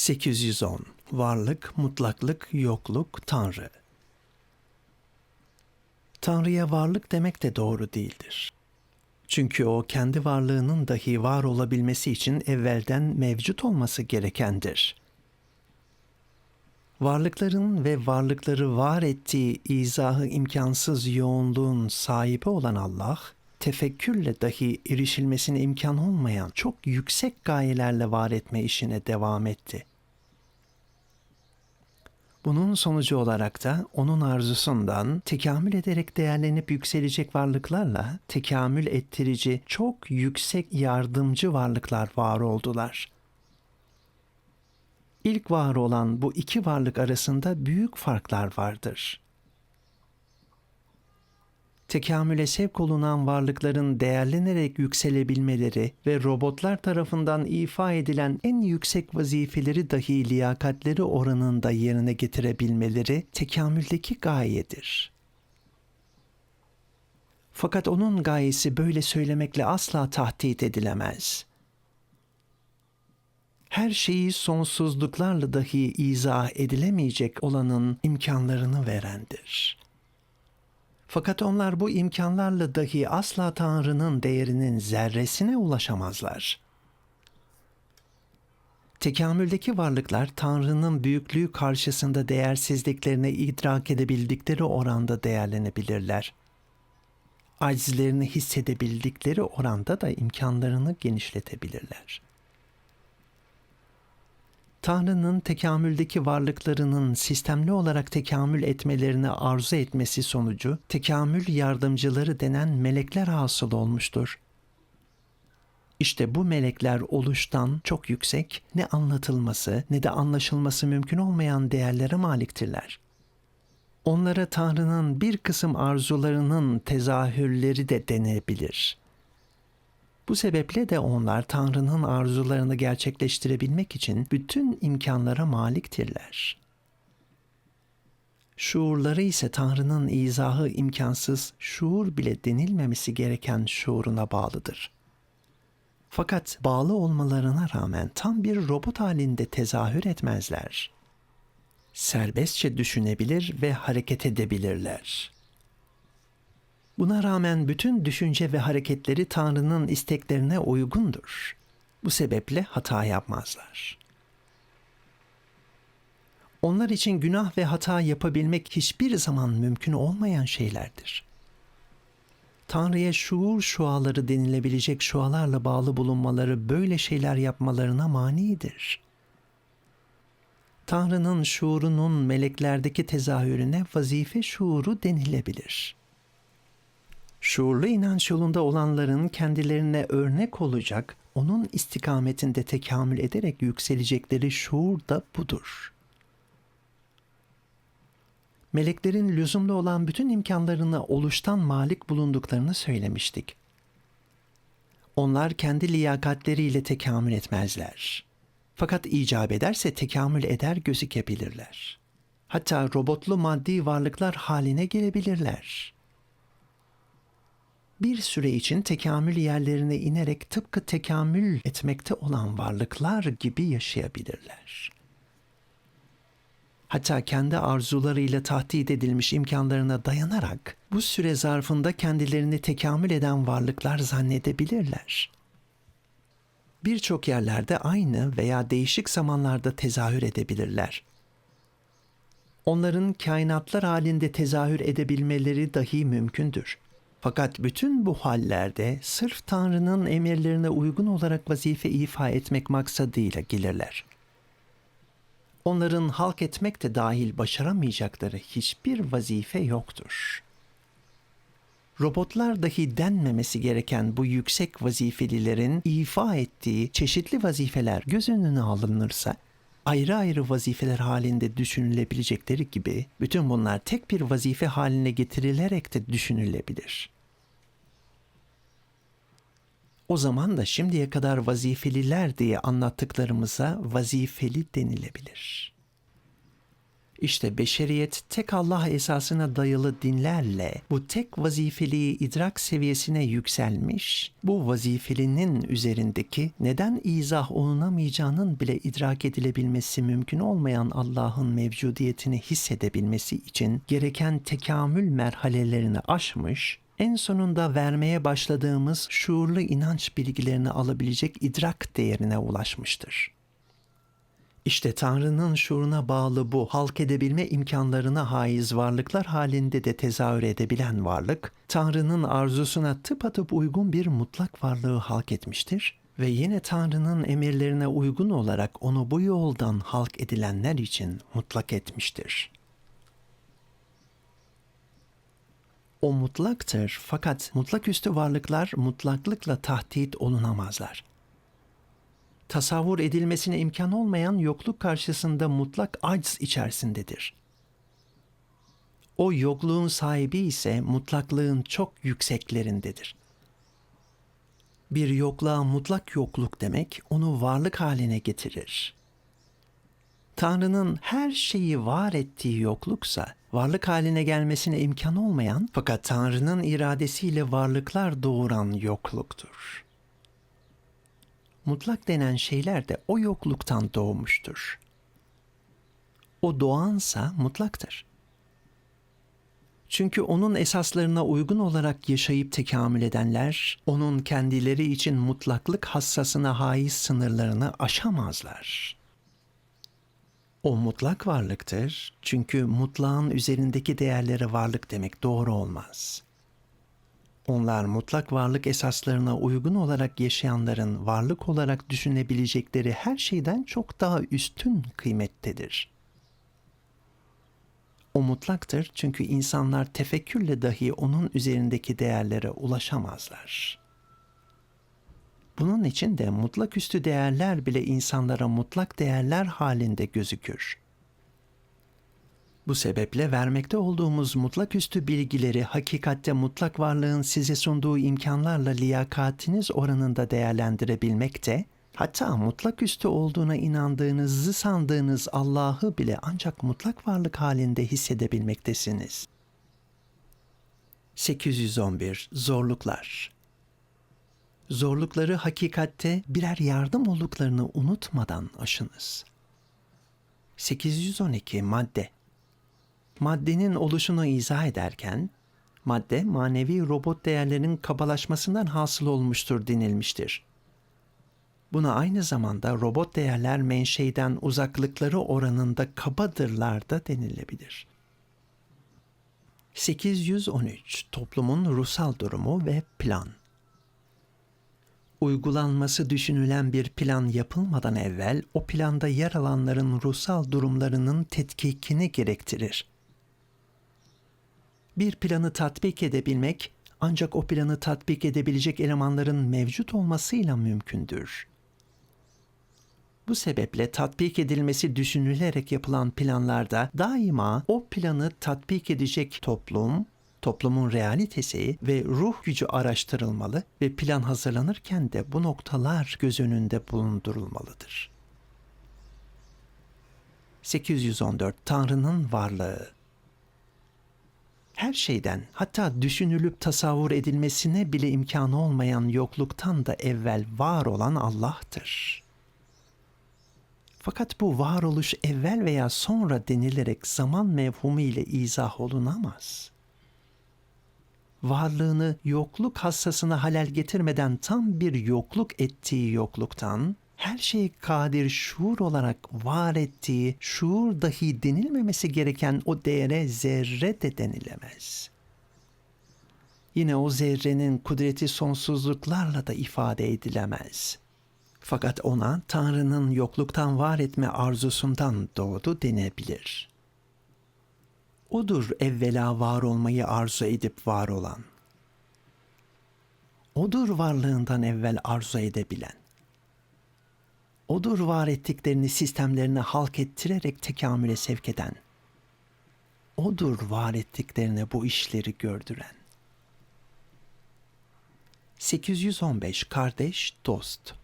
810 Varlık, mutlaklık, yokluk, Tanrı. Tanrı'ya varlık demek de doğru değildir. Çünkü o kendi varlığının dahi var olabilmesi için evvelden mevcut olması gerekendir. Varlıkların ve varlıkları var ettiği izahı imkansız yoğunluğun sahibi olan Allah, tefekkürle dahi erişilmesine imkan olmayan çok yüksek gayelerle var etme işine devam etti. Bunun sonucu olarak da onun arzusundan tekamül ederek değerlenip yükselecek varlıklarla tekamül ettirici çok yüksek yardımcı varlıklar var oldular. İlk var olan bu iki varlık arasında büyük farklar vardır. Tekamüle sevk olunan varlıkların değerlenerek yükselebilmeleri ve robotlar tarafından ifa edilen en yüksek vazifeleri dahi liyakatleri oranında yerine getirebilmeleri tekamüldeki gayedir. Fakat onun gayesi böyle söylemekle asla tahdit edilemez. Her şeyi sonsuzluklarla dahi izah edilemeyecek olanın imkanlarını verendir.'' Fakat onlar bu imkanlarla dahi asla Tanrı'nın değerinin zerresine ulaşamazlar. Tekamüldeki varlıklar Tanrı'nın büyüklüğü karşısında değersizliklerini idrak edebildikleri oranda değerlenebilirler. Acizlerini hissedebildikleri oranda da imkanlarını genişletebilirler.'' Tanrı'nın tekamüldeki varlıklarının sistemli olarak tekamül etmelerini arzu etmesi sonucu tekamül yardımcıları denen melekler hasıl olmuştur. İşte bu melekler oluştan çok yüksek, ne anlatılması ne de anlaşılması mümkün olmayan değerlere maliktirler. Onlara Tanrı'nın bir kısım arzularının tezahürleri de denebilir.'' Bu sebeple de onlar Tanrı'nın arzularını gerçekleştirebilmek için bütün imkanlara maliktirler. Şuurları ise Tanrı'nın izahı imkansız, şuur bile denilmemesi gereken şuuruna bağlıdır. Fakat bağlı olmalarına rağmen tam bir robot halinde tezahür etmezler. Serbestçe düşünebilir ve hareket edebilirler.'' Buna rağmen bütün düşünce ve hareketleri Tanrı'nın isteklerine uygundur. Bu sebeple hata yapmazlar. Onlar için günah ve hata yapabilmek hiçbir zaman mümkün olmayan şeylerdir. Tanrı'ya şuur şuaları denilebilecek şualarla bağlı bulunmaları böyle şeyler yapmalarına manidir. Tanrı'nın şuurunun meleklerdeki tezahürüne vazife şuuru denilebilir.'' Şuurlu inanç yolunda olanların kendilerine örnek olacak, onun istikametinde tekamül ederek yükselecekleri şuur da budur. Meleklerin lüzumlu olan bütün imkanlarını oluştan malik bulunduklarını söylemiştik. Onlar kendi liyakatleriyle tekamül etmezler. Fakat icap ederse tekamül eder gözükebilirler. Hatta robotlu maddi varlıklar haline gelebilirler.'' Bir süre için tekamül yerlerine inerek tıpkı tekamül etmekte olan varlıklar gibi yaşayabilirler. Hatta kendi arzularıyla tahdit edilmiş imkanlarına dayanarak bu süre zarfında kendilerini tekamül eden varlıklar zannedebilirler. Birçok yerlerde aynı veya değişik zamanlarda tezahür edebilirler. Onların kainatlar halinde tezahür edebilmeleri dahi mümkündür.'' Fakat bütün bu hallerde sırf Tanrı'nın emirlerine uygun olarak vazife ifa etmek maksadıyla gelirler. Onların halk etmek de dahil başaramayacakları hiçbir vazife yoktur. Robotlar dahi denmemesi gereken bu yüksek vazifelilerin ifa ettiği çeşitli vazifeler göz önüne alınırsa, ayrı ayrı vazifeler halinde düşünülebilecekleri gibi bütün bunlar tek bir vazife haline getirilerek de düşünülebilir. O zaman da şimdiye kadar vazifeliler diye anlattıklarımıza vazifeli denilebilir. İşte beşeriyet tek Allah esasına dayalı dinlerle bu tek vazifeliği idrak seviyesine yükselmiş, bu vazifelinin üzerindeki neden izah olunamayacağının bile idrak edilebilmesi mümkün olmayan Allah'ın mevcudiyetini hissedebilmesi için gereken tekamül merhalelerini aşmış, en sonunda vermeye başladığımız şuurlu inanç bilgilerini alabilecek idrak değerine ulaşmıştır. İşte Tanrı'nın şuuruna bağlı bu halk edebilme imkanlarına haiz varlıklar halinde de tezahür edebilen varlık, Tanrı'nın arzusuna tıpatıp uygun bir mutlak varlığı halk etmiştir ve yine Tanrı'nın emirlerine uygun olarak onu bu yoldan halk edilenler için mutlak etmiştir. O mutlaktır fakat mutlak üstü varlıklar mutlaklıkla tahdit olunamazlar tasavvur edilmesine imkan olmayan yokluk karşısında mutlak acz içerisindedir. O yokluğun sahibi ise mutlaklığın çok yükseklerindedir. Bir yokluğa mutlak yokluk demek onu varlık haline getirir. Tanrı'nın her şeyi var ettiği yokluksa varlık haline gelmesine imkan olmayan fakat Tanrı'nın iradesiyle varlıklar doğuran yokluktur.'' Mutlak denen şeyler de o yokluktan doğmuştur. O doğansa mutlaktır. Çünkü onun esaslarına uygun olarak yaşayıp tekamül edenler, onun kendileri için mutlaklık hassasına haiz sınırlarını aşamazlar. O mutlak varlıktır çünkü mutlağın üzerindeki değerlere varlık demek doğru olmaz.'' Onlar mutlak varlık esaslarına uygun olarak yaşayanların varlık olarak düşünebilecekleri her şeyden çok daha üstün kıymettedir. O mutlaktır çünkü insanlar tefekkürle dahi onun üzerindeki değerlere ulaşamazlar. Bunun için de mutlak üstü değerler bile insanlara mutlak değerler halinde gözükür. Bu sebeple vermekte olduğumuz mutlak üstü bilgileri hakikatte mutlak varlığın size sunduğu imkanlarla liyakatiniz oranında değerlendirebilmekte, hatta mutlak üstü olduğuna inandığınızı sandığınız Allah'ı bile ancak mutlak varlık halinde hissedebilmektesiniz. 811 Zorluklar Zorlukları hakikatte birer yardım olduklarını unutmadan aşınız. 812 Madde maddenin oluşunu izah ederken, madde manevi robot değerlerinin kabalaşmasından hasıl olmuştur denilmiştir. Buna aynı zamanda robot değerler menşeiden uzaklıkları oranında kabadırlar da denilebilir. 813 Toplumun ruhsal durumu ve plan Uygulanması düşünülen bir plan yapılmadan evvel o planda yer alanların ruhsal durumlarının tetkikini gerektirir bir planı tatbik edebilmek ancak o planı tatbik edebilecek elemanların mevcut olmasıyla mümkündür. Bu sebeple tatbik edilmesi düşünülerek yapılan planlarda daima o planı tatbik edecek toplum, toplumun realitesi ve ruh gücü araştırılmalı ve plan hazırlanırken de bu noktalar göz önünde bulundurulmalıdır. 814 Tanrı'nın varlığı her şeyden hatta düşünülüp tasavvur edilmesine bile imkanı olmayan yokluktan da evvel var olan Allah'tır. Fakat bu varoluş evvel veya sonra denilerek zaman mevhumu ile izah olunamaz. Varlığını yokluk hassasına halel getirmeden tam bir yokluk ettiği yokluktan, her şeyi kadir şuur olarak var ettiği, şuur dahi denilmemesi gereken o değere zerre de denilemez. Yine o zerrenin kudreti sonsuzluklarla da ifade edilemez. Fakat ona Tanrı'nın yokluktan var etme arzusundan doğdu denebilir. Odur evvela var olmayı arzu edip var olan. Odur varlığından evvel arzu edebilen odur var ettiklerini sistemlerine halk ettirerek tekamüle sevk eden. Odur var ettiklerine bu işleri gördüren. 815 Kardeş, Dost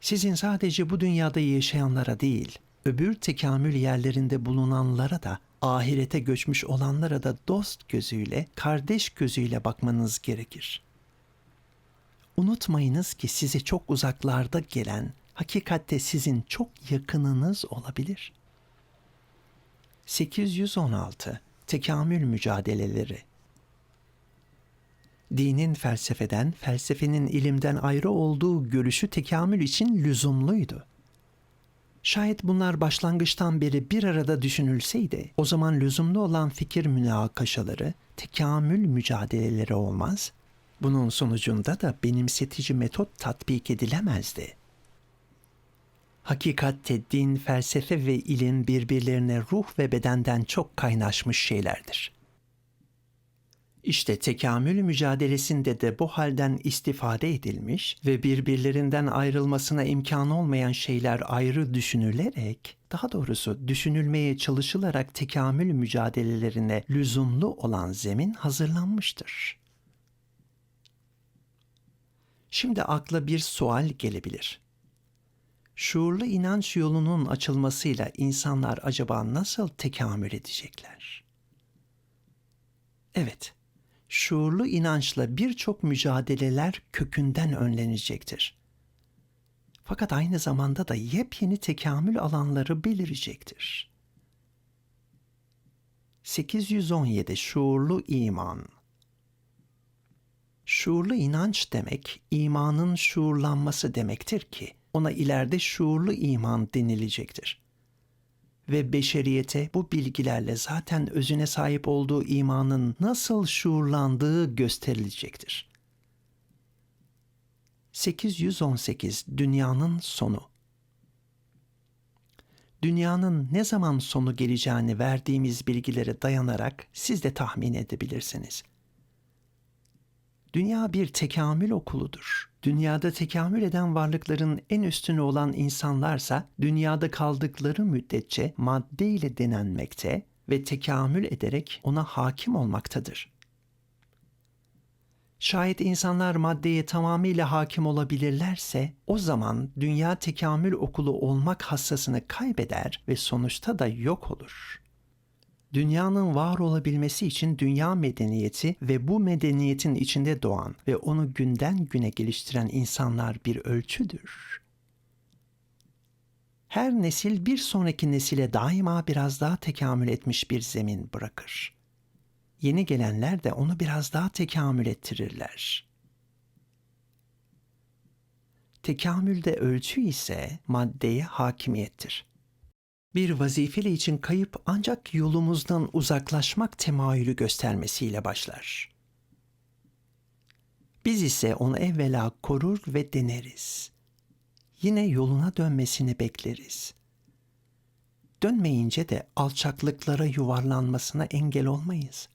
Sizin sadece bu dünyada yaşayanlara değil, öbür tekamül yerlerinde bulunanlara da ahirete göçmüş olanlara da dost gözüyle, kardeş gözüyle bakmanız gerekir. Unutmayınız ki size çok uzaklarda gelen hakikatte sizin çok yakınınız olabilir. 816 Tekamül mücadeleleri Dinin felsefeden, felsefenin ilimden ayrı olduğu görüşü tekamül için lüzumluydu. Şayet bunlar başlangıçtan beri bir arada düşünülseydi, o zaman lüzumlu olan fikir münakaşaları, tekamül mücadeleleri olmaz, bunun sonucunda da benimsetici metot tatbik edilemezdi. Hakikatte din, felsefe ve ilim birbirlerine ruh ve bedenden çok kaynaşmış şeylerdir. İşte tekamül mücadelesinde de bu halden istifade edilmiş ve birbirlerinden ayrılmasına imkan olmayan şeyler ayrı düşünülerek, daha doğrusu düşünülmeye çalışılarak tekamül mücadelelerine lüzumlu olan zemin hazırlanmıştır. Şimdi akla bir sual gelebilir. Şuurlu inanç yolunun açılmasıyla insanlar acaba nasıl tekamül edecekler? Evet, şuurlu inançla birçok mücadeleler kökünden önlenecektir. Fakat aynı zamanda da yepyeni tekamül alanları belirecektir. 817 Şuurlu iman Şuurlu inanç demek, imanın şuurlanması demektir ki, ona ileride şuurlu iman denilecektir. Ve beşeriyete bu bilgilerle zaten özüne sahip olduğu imanın nasıl şuurlandığı gösterilecektir. 818 Dünyanın sonu Dünyanın ne zaman sonu geleceğini verdiğimiz bilgilere dayanarak siz de tahmin edebilirsiniz.'' Dünya bir tekamül okuludur. Dünyada tekamül eden varlıkların en üstünü olan insanlarsa dünyada kaldıkları müddetçe madde ile denenmekte ve tekamül ederek ona hakim olmaktadır. Şayet insanlar maddeye tamamıyla hakim olabilirlerse o zaman dünya tekamül okulu olmak hassasını kaybeder ve sonuçta da yok olur.'' Dünyanın var olabilmesi için dünya medeniyeti ve bu medeniyetin içinde doğan ve onu günden güne geliştiren insanlar bir ölçüdür. Her nesil bir sonraki nesile daima biraz daha tekamül etmiş bir zemin bırakır. Yeni gelenler de onu biraz daha tekamül ettirirler. Tekamülde ölçü ise maddeye hakimiyettir bir vazifeli için kayıp ancak yolumuzdan uzaklaşmak temayülü göstermesiyle başlar. Biz ise onu evvela korur ve deneriz. Yine yoluna dönmesini bekleriz. Dönmeyince de alçaklıklara yuvarlanmasına engel olmayız.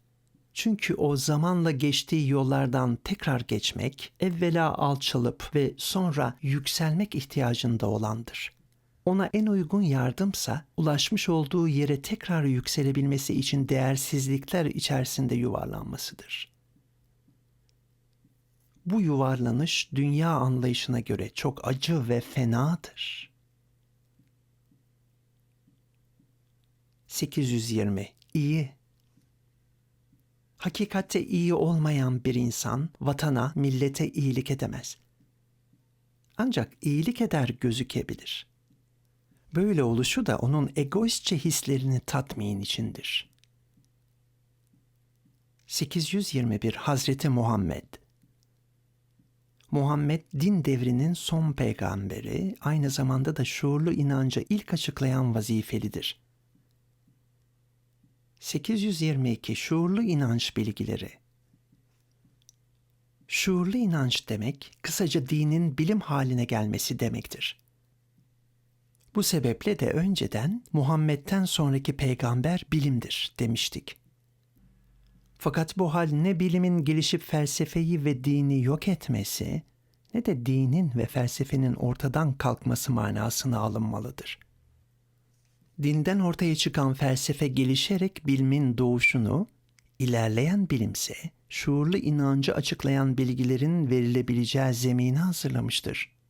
Çünkü o zamanla geçtiği yollardan tekrar geçmek, evvela alçalıp ve sonra yükselmek ihtiyacında olandır.'' Ona en uygun yardımsa ulaşmış olduğu yere tekrar yükselebilmesi için değersizlikler içerisinde yuvarlanmasıdır. Bu yuvarlanış dünya anlayışına göre çok acı ve fenadır. 820 İyi Hakikatte iyi olmayan bir insan vatana, millete iyilik edemez. Ancak iyilik eder gözükebilir.'' Böyle oluşu da onun egoistçe hislerini tatmin içindir. 821 Hazreti Muhammed Muhammed din devrinin son peygamberi, aynı zamanda da şuurlu inancı ilk açıklayan vazifelidir. 822 Şuurlu inanç bilgileri Şuurlu inanç demek, kısaca dinin bilim haline gelmesi demektir. Bu sebeple de önceden Muhammed'den sonraki peygamber bilimdir demiştik. Fakat bu hal ne bilimin gelişip felsefeyi ve dini yok etmesi ne de dinin ve felsefenin ortadan kalkması manasına alınmalıdır. Dinden ortaya çıkan felsefe gelişerek bilimin doğuşunu, ilerleyen bilimse şuurlu inancı açıklayan bilgilerin verilebileceği zemini hazırlamıştır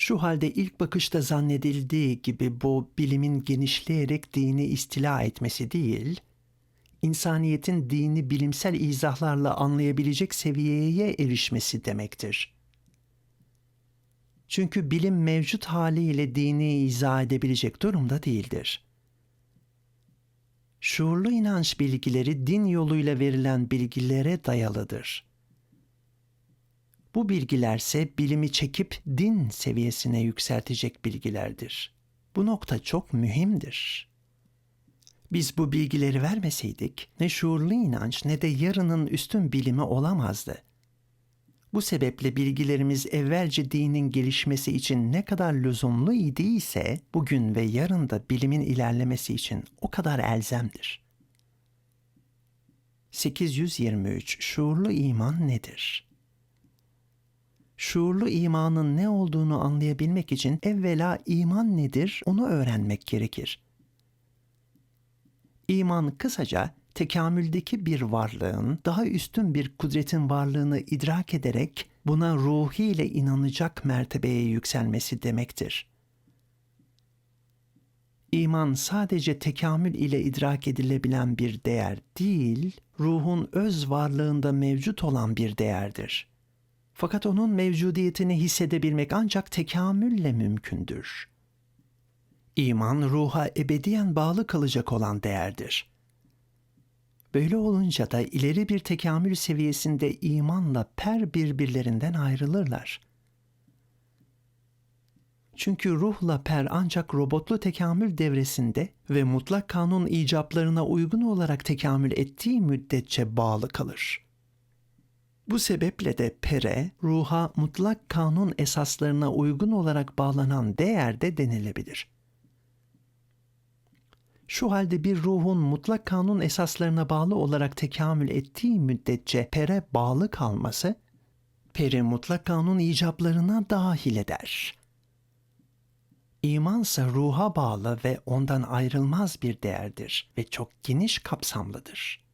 Şu halde ilk bakışta zannedildiği gibi bu bilimin genişleyerek dini istila etmesi değil, insaniyetin dini bilimsel izahlarla anlayabilecek seviyeye erişmesi demektir. Çünkü bilim mevcut haliyle dini izah edebilecek durumda değildir. Şuurlu inanç bilgileri din yoluyla verilen bilgilere dayalıdır. Bu bilgilerse bilimi çekip din seviyesine yükseltecek bilgilerdir. Bu nokta çok mühimdir. Biz bu bilgileri vermeseydik ne şuurlu inanç ne de yarının üstün bilimi olamazdı. Bu sebeple bilgilerimiz evvelce dinin gelişmesi için ne kadar lüzumlu idiyse bugün ve yarın da bilimin ilerlemesi için o kadar elzemdir. 823 Şuurlu iman nedir? Şuurlu imanın ne olduğunu anlayabilmek için evvela iman nedir onu öğrenmek gerekir. İman kısaca tekamüldeki bir varlığın daha üstün bir kudretin varlığını idrak ederek buna ruhiyle inanacak mertebeye yükselmesi demektir. İman sadece tekamül ile idrak edilebilen bir değer değil, ruhun öz varlığında mevcut olan bir değerdir. Fakat onun mevcudiyetini hissedebilmek ancak tekamülle mümkündür. İman ruha ebediyen bağlı kalacak olan değerdir. Böyle olunca da ileri bir tekamül seviyesinde imanla per birbirlerinden ayrılırlar. Çünkü ruhla per ancak robotlu tekamül devresinde ve mutlak kanun icaplarına uygun olarak tekamül ettiği müddetçe bağlı kalır. Bu sebeple de pere, ruha mutlak kanun esaslarına uygun olarak bağlanan değer de denilebilir.'' Şu halde bir ruhun mutlak kanun esaslarına bağlı olarak tekamül ettiği müddetçe pere bağlı kalması, peri mutlak kanun icaplarına dahil eder. İmansa ruha bağlı ve ondan ayrılmaz bir değerdir ve çok geniş kapsamlıdır.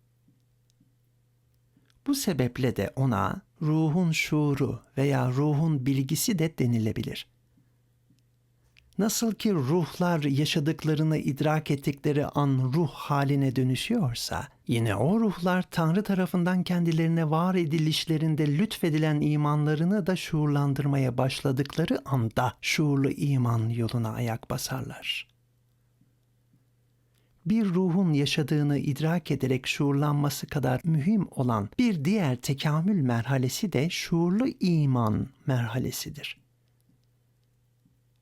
Bu sebeple de ona ruhun şuuru veya ruhun bilgisi de denilebilir.'' Nasıl ki ruhlar yaşadıklarını idrak ettikleri an ruh haline dönüşüyorsa, yine o ruhlar Tanrı tarafından kendilerine var edilişlerinde lütfedilen imanlarını da şuurlandırmaya başladıkları anda şuurlu iman yoluna ayak basarlar. Bir ruhun yaşadığını idrak ederek şuurlanması kadar mühim olan bir diğer tekamül merhalesi de şuurlu iman merhalesidir.''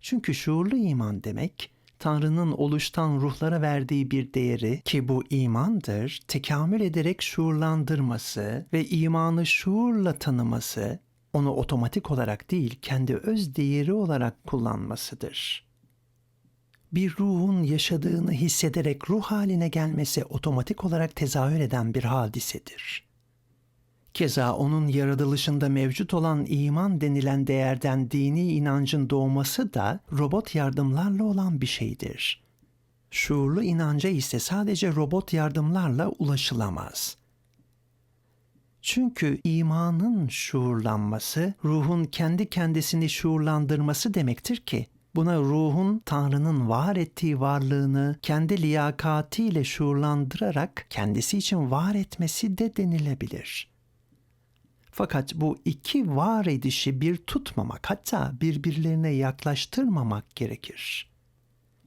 Çünkü şuurlu iman demek, Tanrı'nın oluştan ruhlara verdiği bir değeri ki bu imandır, tekamül ederek şuurlandırması ve imanı şuurla tanıması, onu otomatik olarak değil kendi öz değeri olarak kullanmasıdır. Bir ruhun yaşadığını hissederek ruh haline gelmesi otomatik olarak tezahür eden bir hadisedir. Keza onun yaratılışında mevcut olan iman denilen değerden dini inancın doğması da robot yardımlarla olan bir şeydir. Şuurlu inanca ise sadece robot yardımlarla ulaşılamaz. Çünkü imanın şuurlanması, ruhun kendi kendisini şuurlandırması demektir ki, Buna ruhun Tanrı'nın var ettiği varlığını kendi liyakatiyle şuurlandırarak kendisi için var etmesi de denilebilir.'' Fakat bu iki var edişi bir tutmamak hatta birbirlerine yaklaştırmamak gerekir.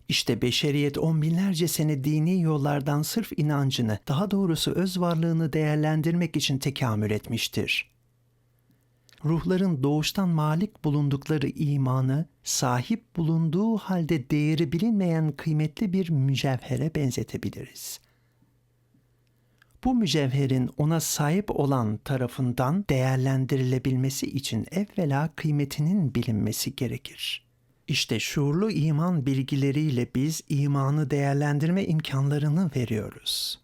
İşte beşeriyet on binlerce sene dini yollardan sırf inancını, daha doğrusu öz varlığını değerlendirmek için tekamül etmiştir. Ruhların doğuştan malik bulundukları imanı, sahip bulunduğu halde değeri bilinmeyen kıymetli bir mücevhere benzetebiliriz.'' bu mücevherin ona sahip olan tarafından değerlendirilebilmesi için evvela kıymetinin bilinmesi gerekir. İşte şuurlu iman bilgileriyle biz imanı değerlendirme imkanlarını veriyoruz.